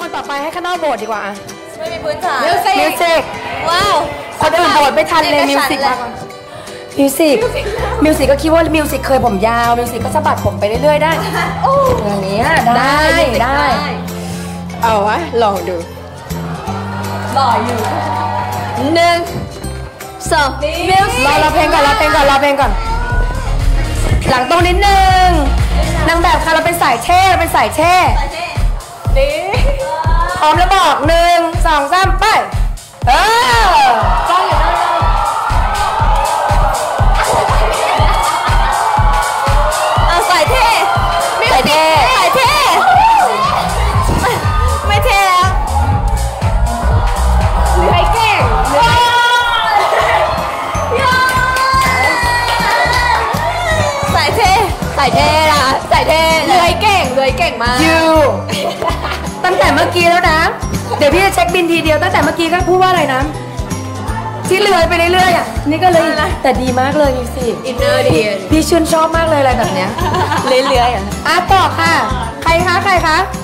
คนต่อไปให้ข้างนอกโบสถ์ดีกว่าอะไม่มีพื้นฐานมิวสิกว้าวคนอื่นโบสถ์ไม่ทันเลยมิวสิกมาก่อนมิวสิกมิวสิกก็คิดว่ามิวสิกเคยผมยาวมิวสิกก็สะบัดผมไปเรื่อยๆได้อย่างนี้ยได้ได้เอาวะลองดูหล่ออยู่หนึ่งสองมิวสิรอรอเพลงก่อนรอเพลงก่อนรอเพลงก่อน หลังตรงนิดนึงนางแบบค่ะเราเป็นสายเท่เราเป็นสายเท่นี่ พร้อมแล้วบอกหนึ่งสองสามไป เออจ้องอยู่ด้านล่างเอาใส่เท่สายเท่ใส่เท่ไม่ไม่เท่แล้วเหลือไอ้เก่งเหลือไอ้ใส่เท่ใส่เท่ละใส่เท่เลื้อยเก่งเลื้อยเก่งมากยูตั้งแต่เมื่อกี้แล้วนะ เดี๋ยวพี่จะเช็คบินทีเดียวตั้งแต่เมื่อกี้ก็พูดว่าอะไรนะ ที่เลื่อยไปเรื่อยๆอะนี่ก็เลยแต่ดีมากเลยมิวสิกอินเนอร์ดีพี่ชื่นชอบมากเลยอะไรแบบเนี้ยเลื้อยๆอะอะต่อค่ะ ใครคะใครคะเ